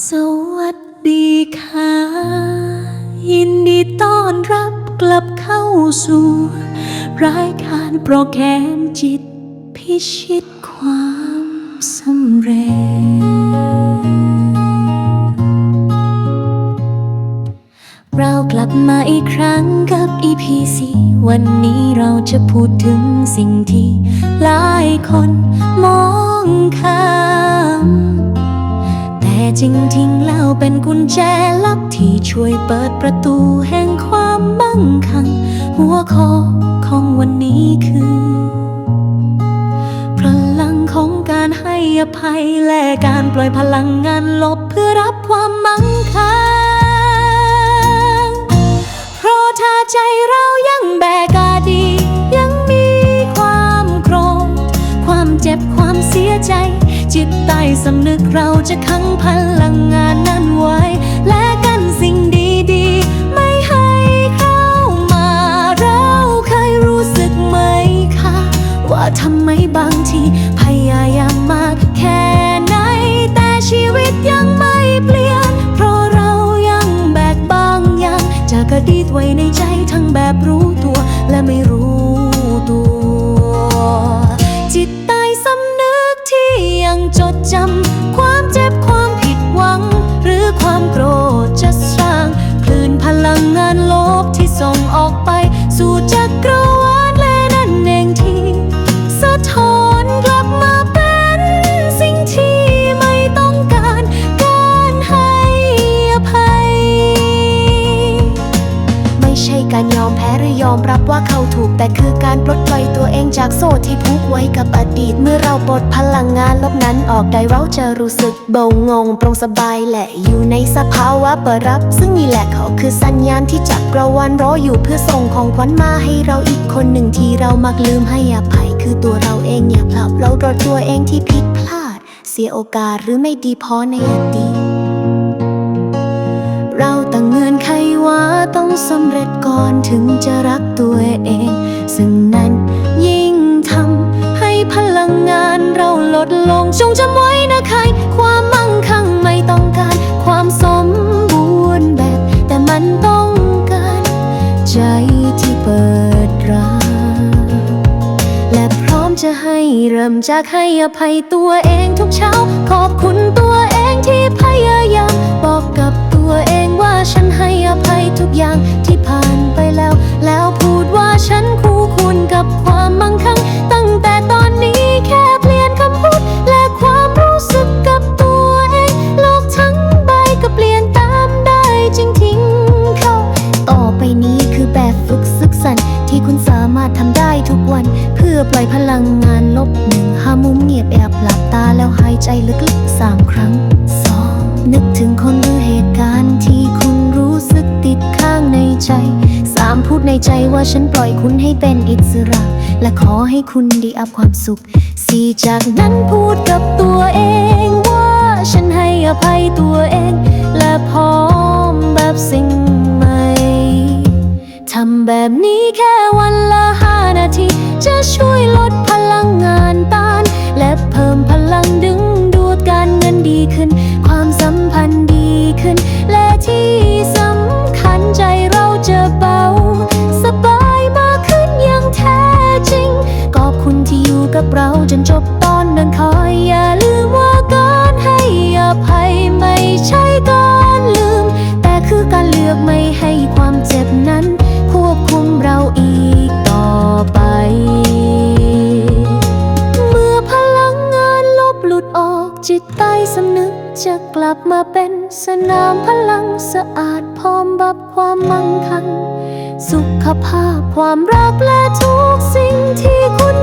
สวัสดีค่ะ ยินดีต้อนรับกลับเข้าสู่ รายการโปรแกรมจิต พิชิตความสำเร็จ เรากลับมาอีกครั้งกับ EP 4วันนี้เราจะพูดถึงสิ่งที่หลายคนมองข้าม จริงๆแล้วเป็นกุญแจลับที่ช่วยเปิดประตูแห่งความมั่งคั่ง หัวข้อของวันนี้คือ พลังของการให้อภัยและการปล่อยพลังงานลบเพื่อรับความมั่งคั่งเพราะถ้าใจเรายังแบกาดี ยังมีความโกรธความเจ็บความเสียใจ จิตใต้สำนึกเราจะขังพลังงานนั้นไว้และกัน ไการปลดปล่อยตัวเองจากโซ่ที่ผูกไว้กับอดีต เมื่อเราปลดพลังงานลบนั้นออกได้เราจะรู้สึกเบางงโปร่งสบายและอยู่ในสภาวะเปิดรับ ซึ่งนี่แหละเขาคือสัญญาณที่จักรวาลรออยู่เพื่อส่งของขวัญมาให้เราอีกคนหนึ่งที่เรามักลืมให้อภัยคือตัวเราเองอย่าผลับเราโดนตัวเองที่ผิดพลาด เสียโอกาสหรือไม่ดีพอในอดีตเราตั้งเงื่อนไขว่าต้องสำเร็จก่อนถึงจะรัก ให้เริ่มจากให้อภัยตัวเองทุกเช้า ขอบคุณตัวเองที่พยายามบอกกับตัวเองว่าฉันให้อภัยทุกอย่างที่ อปล่อยพลังงานลบหนึ่งห้ามุมเงียบแอบหลับตาแล้วหายใจลึกๆสามครั้งสองนึกถึงคนหรือเหตุการณ์ที่คุณรู้สึกติดข้างในใจสามพูดในใจว่าฉันปล่อยคุณให้เป็นอิสระ และขอให้คุณได้อับความสุขสี่จากนั้นพูดกับตัวเองว่าฉันให้อภัยตัวเอง และพร้อมแบบสิ่งใหม่ทำแบบนี้แค่วันละห้านาที จะช่วยลดพลังงานต้าน และเพิ่มพลังดึงดูดการเงินดีขึ้น ความสัมพันธ์ดีขึ้น และที่สำคัญใจเราจะเบา สบายมากขึ้นอย่างแท้จริง ขอบคุณที่อยู่กับเราจนจบตอนนั้นเขา จะกลับมาเป็นสนามพลังสะอาดพร้อมบับความมั่งคั่ง สุขภาพความรักและทุกสิ่งที่คุณ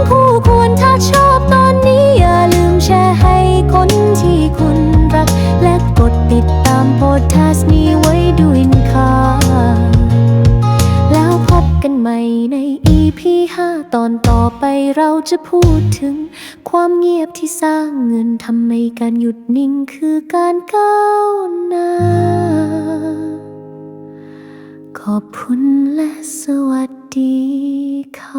ตอนต่อไปเราจะพูดถึง ความเงียบที่สร้างเงินทำให้การหยุดนิ่งคือการก้าวหน้า ขอบคุณและสวัสดีค่ะ